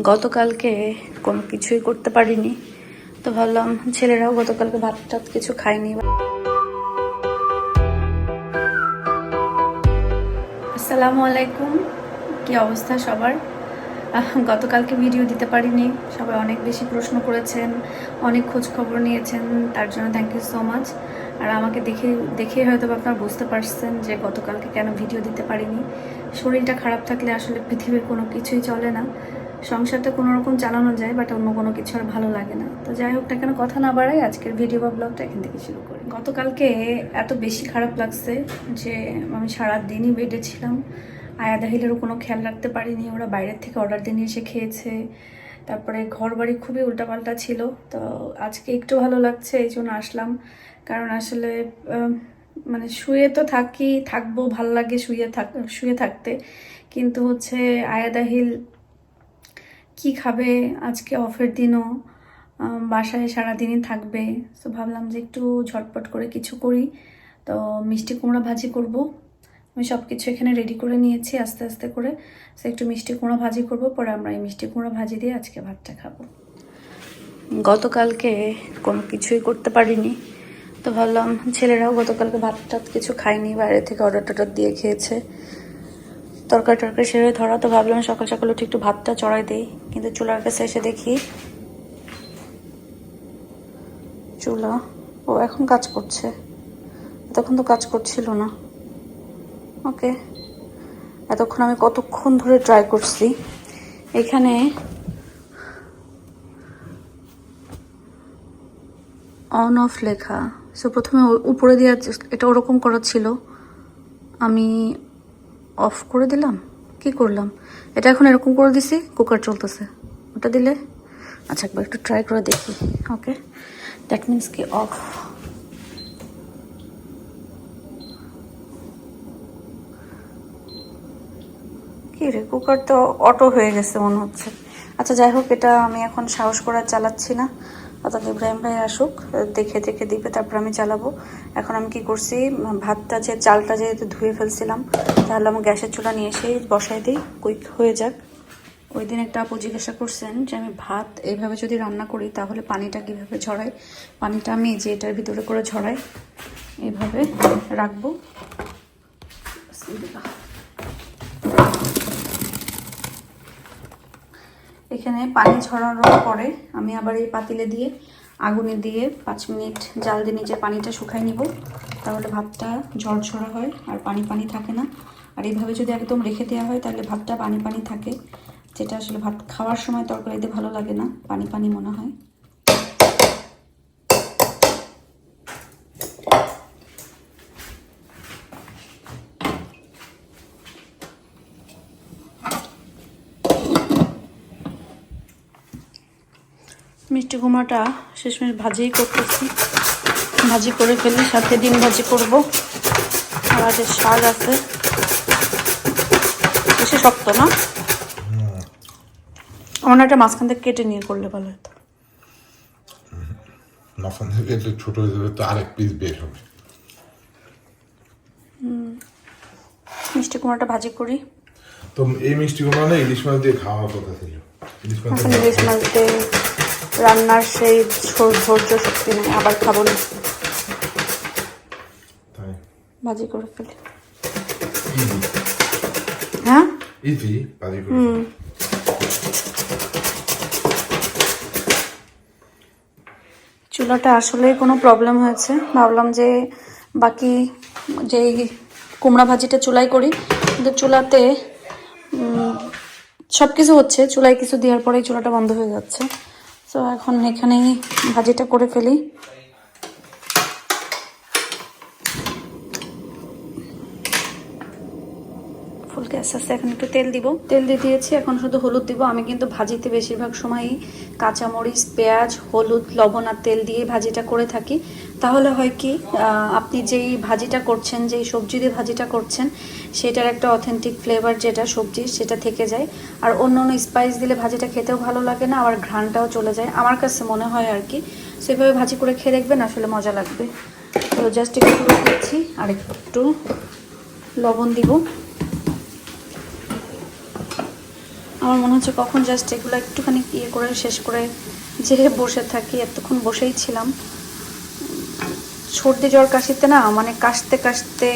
গতকালকে কোনো কিছুই করতে পারিনি। তো ভাবলাম ছেলেরাও গতকালকে ভাত টাত কিছু খায়নি। আসসালামু আলাইকুম। কি অবস্থা সবার? গতকালকে ভিডিও দিতে পারিনি। সবাই অনেক বেশি প্রশ্ন করেছেন, অনেক খোঁজ খবর নিয়েছেন, তার জন্য থ্যাংক ইউ সো মাচ আর আমাকে দেখে দেখে হয়তো আপনারা বুঝতে পারছেন যে গতকালকে কেন ভিডিও দিতে পারিনি। শরীরটা খারাপ থাকলে আসলে পৃথিবীর কোনো কিছুই চলে না। সংসারটা কোনো রকম চালানো যায় বাট অন্য কোনো কিছু আর ভালো লাগে না। তো যাই হোক না কেন, কথা না বাড়াই আজকের ভিডিও বা ব্লগটা এখান থেকে শুরু করি। গতকালকে এত বেশি খারাপ লাগছে যে আমি সারা দিনই বেডে ছিলাম। আয়া দাহিলেরও কোনো খেয়াল রাখতে পারিনি। ওরা বাইরের থেকে অর্ডার দিয়ে নিয়ে এসে খেয়েছে। তারপরে ঘর বাড়ি খুবই উল্টাপাল্টা ছিল। তো আজকে একটু ভালো লাগছে, এই জন্য আসলাম। কারণ আসলে মানে শুয়ে তো থাকি, থাকব, ভালো লাগে শুয়ে থাক, শুয়ে থাকতে। কিন্তু হচ্ছে আয়া দাহিল কি খাবে? আজকে অফের দিনও বাসায় সারাদিনই থাকবে। তো ভাবলাম যে একটু ঝটপট করে কিছু করি। তো মিষ্টি কুমড়া ভাজি করব। আমি সব কিছু এখানে রেডি করে নিয়েছি আস্তে আস্তে করে। সে একটু মিষ্টি কুমড়া ভাজি করব, পরে আমরা এই মিষ্টি কুমড়া ভাজি দিয়ে আজকে ভাতটা খাব। গতকালকে কোনো কিছুই করতে পারিনি। তো ভাবলাম ছেলেরাও গতকালকে ভাত টাত কিছু খায়নি, বাইরে থেকে অর্ডার টর্ডার দিয়ে খেয়েছে। তরকারি টরকারি সেভাবে ধরা, তো ভাবলাম সকাল সকাল উঠে একটু ভাতটা চড়াই দিই। কিন্তু চুলার কাছে এসে দেখি চুলা, ও এখন কাজ করছে। তখন তো কাজ করছিল না। ওকে। এতক্ষণ আমি কতক্ষণ ধরে ট্রাই করছি। এখানে অন অফ লেখা। সো প্রথমে উপরে চেষ্টা- এটা ওরকম করা ছিল। আমি অফ করে দিলাম? কি করলাম? এটা এখন এরকম করে দিছি, কুকার চলতেছে। ওটা দিলে? আচ্ছা একবার একটু ট্রাই করে দেখি। ওকে দ্যাট মিন্স কি অফ কি রে, কুকার তো অটো হয়ে গেছে মনে হচ্ছে। আচ্ছা যাই হোক, এটা আমি এখন সাহস করে চালাচ্ছি না। অর্থাৎ ইব্রাহিম ভাই আসুক দেখে দেখে দিবে, তারপর আমি চালাবো। এখন আমি কি করছি? ভাতটা যে, চালটা যেহেতু ধুয়ে ফেলছিলাম, তাহলে আমি গ্যাসের চুলা নিয়ে এসেই বসাই দিই, কুইক হয়ে যাক। ওই দিন একটা আপু জিজ্ঞাসা করছেন যে, আমি ভাত এইভাবে যদি রান্না করি, তাহলে পানিটা কীভাবে ঝরাই পানিটা আমি যে এটার ভিতরে করে ঝরাই এইভাবে রাখব। এখানে পানি ছড়ানোর পরে আমি আবার এই পাতিলে দিয়ে আগুনে দিয়ে পাঁচ মিনিট জাল দিয়ে নিচে পানিটা শুকাই নিব। তাহলে ভাতটা ঝরঝরা হয় আর পানি পানি থাকে না। আর এইভাবে যদি একদম রেখে দেওয়া হয় তাহলে ভাতটা পানি পানি থাকে। যেটা আসলে ভাত খাওয়ার সময় তরকারিতে ভালো লাগে না, পানি পানি মনে হয়। মিষ্টি কুমড়াটা শেষমেশ ভাজিই করতেছি। ভাজি করে ফেলি সাথে ডিম ভাজি করব। আর আছে শাক আছে। বেশি শক্ত না? আমার একটা মাঝখান থেকে কেটে নিয়ে করলে ভালো হতো। মাখন থেকে একটু ছোট হয়ে যাবে তো আরেক পিস বের হবে। মিষ্টি কুমড়াটা ভাজি করি। তো এই মিষ্টি কুমড়া না ইলিশ মাছ দিয়ে খাওয়ার কথা ছিল। ইলিশ মাছ দিয়ে রান্নার সেই ধৈর্য শক্তি নেই আবার খাব না। ভাজি করে ফেলি। হ্যাঁ? ইজি করে চুলাটা আসলে কোনো প্রবলেম হয়েছে। ভাবলাম যে বাকি যেই কুমড়া ভাজিটা চুলাই করি কিন্তু চুলাতে সব কিছু হচ্ছে। চুলায় কিছু দেওয়ার পরেই চুলাটা বন্ধ হয়ে যাচ্ছে। তো এখন এখানেই ভাজিটা করে ফেলি। ফুল গ্যাস আছে এখন একটু তেল দিব। তেল দিয়ে দিয়েছি এখন শুধু হলুদ দিব। আমি কিন্তু ভাজিতে বেশিরভাগ সময়ই কাঁচামরিচ পেঁয়াজ হলুদ লবণ আর তেল দিয়ে ভাজিটা করে থাকি। তাহলে হয় কি আপনি যেই ভাজিটা করছেন যেই সবজি দিয়ে ভাজিটা করছেন সেটার একটা অথেন্টিক ফ্লেভার যেটা সবজির সেটা থেকে যায়। আর অন্য অন্য স্পাইস দিলে ভাজিটা খেতেও ভালো লাগে না, আবার ঘ্রাণটাও চলে যায়। আমার কাছে মনে হয় আর কি সেভাবে ভাজি করে খেয়ে দেখবেন, আসলে মজা লাগবে। তো জাস্ট একটু দিচ্ছি, আর একটু লবণ দিব। আমার মনে হচ্ছে কখন জাস্ট এগুলো একটুখানি ইয়ে করে, শেষ করে যে বসে থাকি, এতক্ষণ বসেই ছিলাম। সর্দি জ্বর কাশিতে না মানে কাশতে কাশতে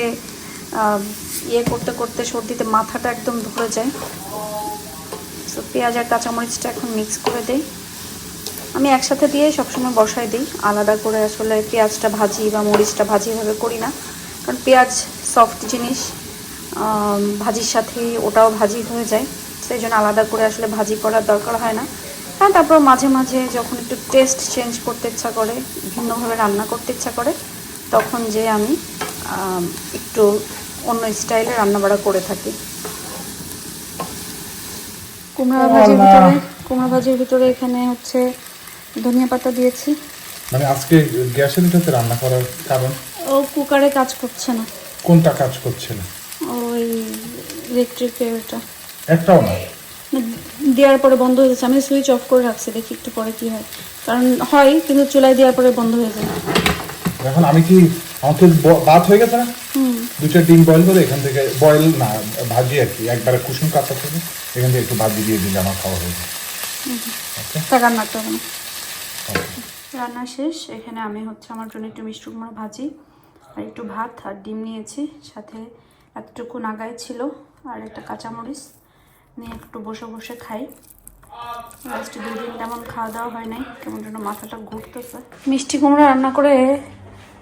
ইয়ে করতে করতে সর্দিতে মাথাটা একদম ধরে যায়। তো পেঁয়াজ আর কাঁচামরিচটা এখন মিক্স করে দেই। আমি একসাথে দিয়ে সবসময় বসাই দিই। আলাদা করে আসলে পেঁয়াজটা ভাজি বা মরিচটা ভাজি এভাবে করি না। কারণ পেঁয়াজ সফট জিনিস ভাজির সাথে ওটাও ভাজি হয়ে যায়। সেই জন্য আলাদা করে আসলে ভাজি করার দরকার হয় না। হ্যাঁ তারপর মাঝে মাঝে যখন একটু টেস্ট চেঞ্জ করতে ইচ্ছা করে, ভিন্নভাবে রান্না করতে ইচ্ছা করে, তখন যে আমি, একটু অন্য স্টাইলে রান্নাবাড়া করে থাকি। কুমড়া ভাজির ভিতরে কুমড়া ভাজির ভিতরে এখানে হচ্ছে ধনিয়া পাতা দিয়েছি। মানে আজকে গ্যাসের এটাতে রান্না করার কারণ? ও কুকারে কাজ করছে না। কোনটা কাজ করছে না? ওই ইলেকট্রিকের ওটা। একটাও না? দেওয়ার পরে বন্ধ হয়ে যাচ্ছে। আমি সুইচ অফ করে রাখছি দেখি একটু পরে কি হয়। কারণ হয় কিন্তু চুলায় দেওয়ার পরে বন্ধ হয়ে যায়। এখন আমি কি আমার তো ব- ভাত হয়ে গেছে না? হুম। দুইটা ডিম বয়েল করে এখান থেকে বয়েল না, ভাজি আর কি। একবারে কুসুম কাঁচা থেকে এখান থেকে একটু ভাজি দিয়ে দিলে আমার খাওয়া হয়ে ওকে? রান্না শেষ। এখানে আমি হচ্ছে আমার জন্য একটু মিষ্টি কুমড়ো ভাজি আর একটু ভাত আর ডিম নিয়েছি। সাথে এতটুকু নাগাই ছিল আর একটা কাঁচামরিচ নিয়ে একটু বসে বসে খাই। লাস্ট দুই দিন তেমন খাওয়া দাওয়া হয় নাই। কেমন যেন মাথাটা ঘুরতেছে। মিষ্টি কুমড়ো রান্না করে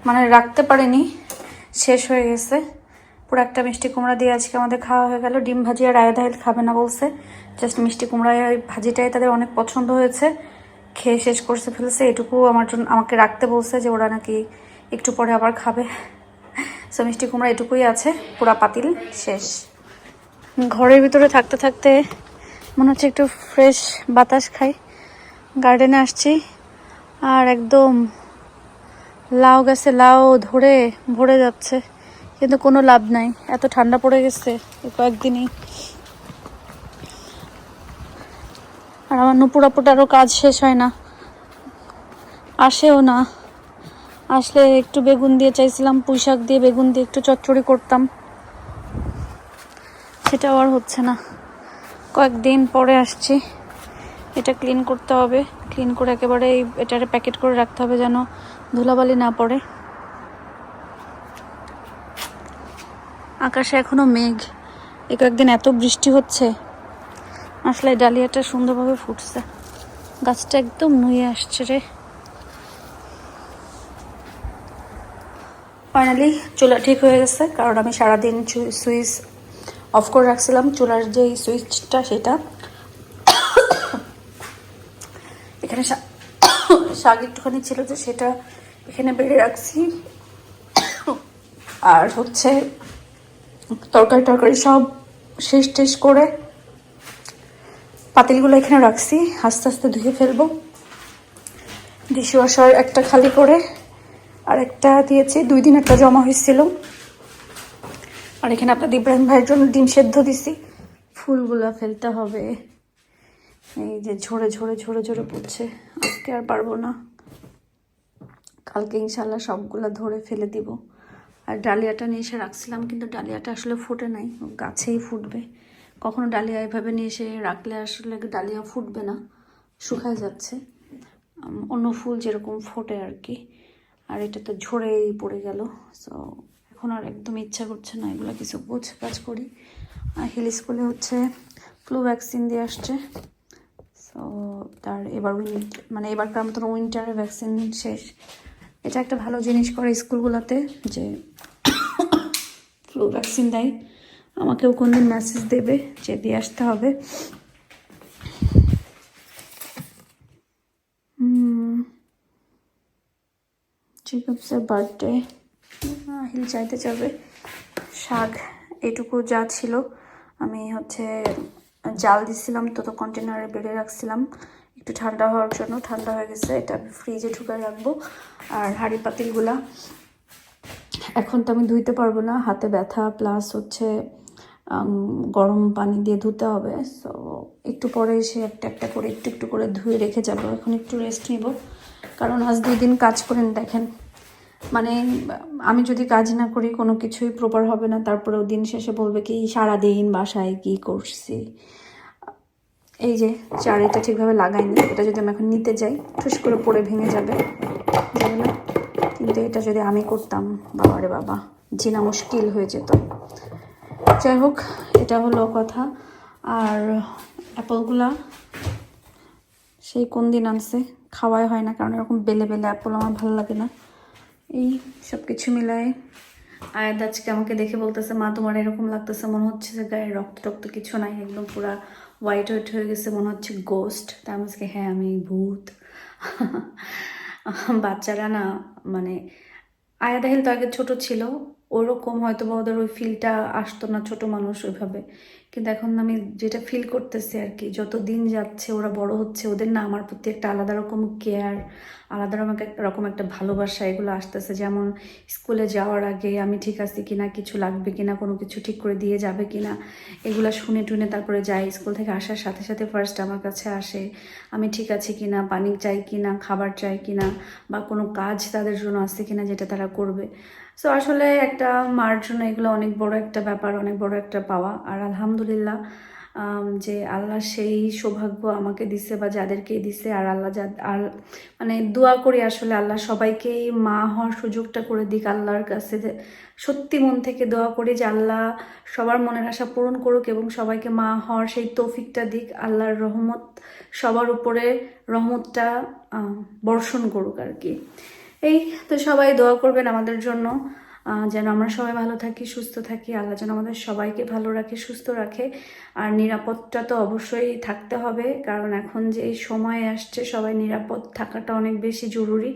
মানে রাখতে পারিনি। শেষ হয়ে গেছে। পুরো একটা মিষ্টি কুমড়া দিয়ে আজকে আমাদের খাওয়া হয়ে গেল। ডিম ভাজি আর আয়াত খাবে না বলছে। জাস্ট মিষ্টি কুমড়া ভাজিটাই তাদের অনেক পছন্দ হয়েছে। খেয়ে শেষ করছে ফেলছে। এটুকু আমার জন্য আমাকে রাখতে বলছে যে ওরা নাকি একটু পরে আবার খাবে। সো মিষ্টি কুমড়া এটুকুই আছে। পুরা পাতিল শেষ। ঘরের ভিতরে থাকতে থাকতে মনে হচ্ছে একটু ফ্রেশ বাতাস খাই। গার্ডেনে আসছি। আর একদম লাউ গাছে লাউ ধরে ভরে যাচ্ছে। কিন্তু কোনো লাভ নাই। এত ঠান্ডা পড়ে গেছে কয়েকদিনই। আর আমার নুপুরাপুটারও কাজ শেষ হয় না। আসেও না। আসলে একটু বেগুন দিয়ে চাইছিলাম, পুঁই শাক দিয়ে বেগুন দিয়ে একটু চচ্চড়ি করতাম। সেটাও আর হচ্ছে না। কয়েকদিন পরে আসছি। এটা ক্লিন করতে হবে। ক্লিন করে একেবারে এটারে প্যাকেট করে রাখতে হবে যেন ধুলাবালি না পড়ে। আকাশে এখনও মেঘ। এই কয়েকদিন এত বৃষ্টি হচ্ছে। আসলে ডালিয়াটা সুন্দরভাবে ফুটছে। গাছটা একদম নুয়ে আসছে রে। ফাইনালি চুলা ঠিক হয়ে গেছে, কারণ আমি সারাদিন সুইচ অফ করে রাখছিলাম। চুলার যে সুইচটা, সেটা এখানে শাক একটুখানি ছিল যে সেটা এখানে বেড়ে রাখছি। আর হচ্ছে তরকারি টরকারি সব শেষ টেস করে পাতিলগুলো এখানে রাখছি, আস্তে আস্তে ধুয়ে ফেলব। ডিশওয়াশার একটা খালি করে আর একটা দিয়েছি, দুই দিন একটা জমা হয়েছিল। আর এখানে আপনার ইব্রাহিম ভাইয়ের জন্য ডিম সেদ্ধ দিছি। ফুলগুলো ফেলতে হবে। এই যে ঝরে ঝরে ঝরে ঝরে পড়ছে। আজকে আর পারব না। কালকে ইনশাল্লাহ সবগুলো ধরে ফেলে দিব। আর ডালিয়াটা নিয়ে এসে রাখছিলাম, কিন্তু ডালিয়াটা আসলে ফুটে নাই। গাছেই ফুটবে। কখনো ডালিয়া এভাবে নিয়ে এসে রাখলে আসলে ডালিয়া ফুটবে না, শুকায় যাচ্ছে। অন্য ফুল যেরকম ফোটে আর কি। আর এটা তো ঝরেই পড়ে গেল। সো এখন আর একদম ইচ্ছা করছে না এগুলো কিছু গোছ কাজ করি। আর হিল স্কুলে হচ্ছে ফ্লু ভ্যাকসিন দিয়ে আসছে। সো তার এবার মানে এবারকার মতন উইন্টারের ভ্যাকসিন শেষ। এটা একটা ভালো জিনিস করে স্কুলগুলোতে যে ফ্লু ভ্যাকসিন দেয়। আমাকেও কোনদিন মেসেজ দেবে যে দিয়ে আসতে হবে। চিকপসের বার্থডে হিল চাইতে যাবে। শাক, এটুকু যা ছিল। আমি হচ্ছে জাল দিছিলাম, তো তো কন্টেনারে বেড়ে রাখছিলাম। একটু ঠান্ডা হওয়ার জন্য, ঠান্ডা হয়ে গেছে, এটা আমি ফ্রিজে ঢুকে রাখব। আর হাঁড়ি পাতিলগুলা এখন তো আমি ধুইতে পারব না, হাতে ব্যথা প্লাস হচ্ছে গরম পানি দিয়ে ধুতে হবে। সো একটু পরে এসে একটা একটা করে, একটু একটু করে ধুয়ে রেখে যাব। এখন একটু রেস্ট নিব। কারণ আজ দুই দিন কাজ করেন, দেখেন। মানে আমি যদি কাজ না করি, কোনো কিছুই প্রপার হবে না। তারপরেও দিন শেষে বলবে কি, সারাদিন বাসায় কি করছি? এই যে, চারিটা ঠিকভাবে লাগাইনি। এটা যদি আমি এখন নিতে যাই, ঠুস করে পড়ে ভেঙে যাবে। যাবে না কিন্তু এটা যদি আমি করতাম, বাবা রে বাবা, জিনা মুশকিল হয়ে যেত। যাই হোক, এটা হলো কথা। আর অ্যাপলগুলা, সেই কোন দিন আনছে, খাওয়াই হয় না, কারণ এরকম বেলে বেলে অ্যাপল আমার ভালো লাগে না। এই সব কিছু মিলায়। আয়াত আজকে আমাকে দেখে বলতেছে, মা, তোমার এরকম লাগতেছে, মনে হচ্ছে যে গায়ে রক্ত টক্ত কিছু নাই, একদম পুরা হোয়াইট হোয়াইট হয়ে গেছে, মনে হচ্ছে গোস্ট তাই আমি হ্যাঁ আমি ভূত। বাচ্চারা না মানে আয়া দেহেল তো আগে ছোট ছিল, ওরকম হয়তো বা ওদের ওই ফিলটা আসতো না ছোট মানুষ ওইভাবে। কিন্তু এখন আমি যেটা ফিল করতেছি আর কি। যত দিন যাচ্ছে, ওরা বড় হচ্ছে, ওদের না আমার প্রতি একটা আলাদা রকম কেয়ার আলাদা রকম রকম একটা ভালোবাসা এগুলো আসতেছে। যেমন স্কুলে যাওয়ার আগে আমি ঠিক আছি কিনা, কিছু লাগবে কিনা, কোনো কিছু ঠিক করে দিয়ে যাবে কিনা, এগুলো শুনে টুনে তারপরে যাই। স্কুল থেকে আসার সাথে সাথে ফার্স্ট আমার কাছে আসে, আমি ঠিক আছি কিনা, পানি চাই কিনা, খাবার চাই কিনা, বা কোনো কাজ তাদের জন্য আছে কিনা যেটা তারা করবে। সো আসলে একটা মার জন্য এগুলো অনেক বড় একটা ব্যাপার, অনেক বড় একটা পাওয়া। আর আলহামদুলিল্লাহ যে আল্লাহ সেই সৌভাগ্য আমাকে দিছে বা যাদেরকে দিছে, আর আল্লাহ যা, আর মানে দোয়া করি আসলে আল্লাহ সবাইকেই মা হওয়ার সুযোগটা করে দিক আল্লাহর কাছে সত্যি মন থেকে দোয়া করি যে আল্লাহ সবার মনের আশা পূরণ করুক এবং সবাইকে মা হওয়ার সেই তৌফিকটা দিক, আল্লাহর রহমত সবার উপরে রহমতটা বর্ষণ করুক আর কি। এই তো সবাই দোয়া করবেন আমাদের জন্য যেন আমরা সবাই ভালো থাকি, সুস্থ থাকি, আল্লাহ যেন আমাদের সবাইকে ভালো রাখে, সুস্থ রাখে। আর নিরাপদটা তো অবশ্যই থাকতে হবে, কারণ এখন যে এই সময় আসছে, সবাই নিরাপদ থাকাটা অনেক বেশি জরুরি।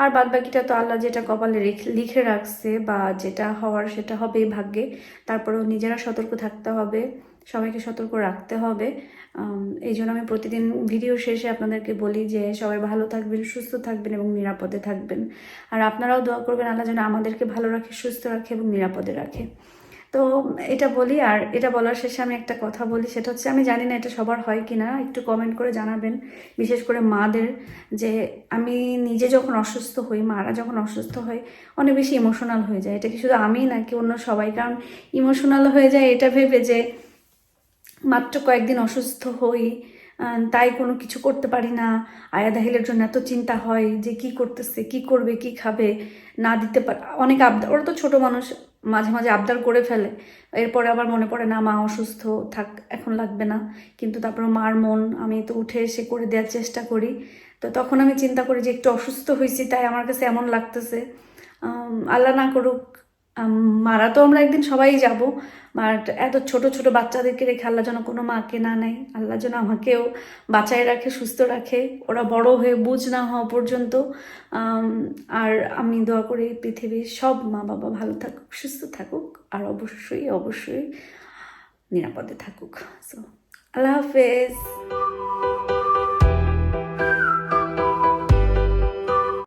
আর বাদ বাকিটা তো আল্লাহ যেটা কপালে লিখে রাখছে, বা যেটা হওয়ার সেটা হবেই ভাগ্যে। তারপরেও নিজেরা সতর্ক থাকতে হবে। সবাইকে সতর্ক রাখতে হবে। এই জন্য আমি প্রতিদিন ভিডিও শেষে আপনাদেরকে বলি যে সবাই ভালো থাকবেন, সুস্থ থাকবেন এবং নিরাপদে থাকবেন। আর আপনারাও দোয়া করবেন আল্লাহ যেন আমাদেরকে ভালো রাখে, সুস্থ রাখে এবং নিরাপদে রাখে। তো এটা বলি আর এটা বলার শেষে আমি একটা কথা বলি, সেটা হচ্ছে আমি জানি না এটা সবার হয় কি না একটু কমেন্ট করে জানাবেন। বিশেষ করে মাদের যে আমি নিজে যখন অসুস্থ হই, মারা যখন অসুস্থ হয়, অনেক বেশি ইমোশনাল হয়ে যায়। এটা কি শুধু আমি নাকি অন্য সবাই? কারণ ইমোশনাল হয়ে যায় এটা ভেবে যে মাত্র কয়েকদিন অসুস্থ হই তাই কোনো কিছু করতে পারি না। আয়া দাহিলের জন্য এত চিন্তা হয় যে কি করতেছে, কি করবে, কি খাবে, না দিতে পারে, অনেক আবদার ওরা তো ছোট মানুষ, মাঝে মাঝে আবদার করে ফেলে। এরপরে আবার মনে পড়ে, না, মা অসুস্থ, থাক, এখন লাগবে না। কিন্তু তারপর মার মন, আমি তো উঠে এসে করে দেওয়ার চেষ্টা করি। তো তখন আমি চিন্তা করি যে একটু অসুস্থ হয়েছি তাই আমার কাছে এমন লাগতেছে। আল্লাহ না করুক মারা তো আমরা একদিন সবাই যাব বাট এত ছোট ছোট বাচ্চাদেরকে রেখে আল্লাহ যেন কোনো মাকে না নেয়, আল্লাহ যেন আমাকেও বাঁচায় রাখে, সুস্থ রাখে। ওরা বড় হয়ে বুঝ না হওয়া পর্যন্ত আর আমি দোয়া করি পৃথিবীর সব মা বাবা ভালো থাকুক, সুস্থ থাকুক, আর অবশ্যই অবশ্যই নিরাপদে থাকুক। সো আল্লাহ হাফেজ।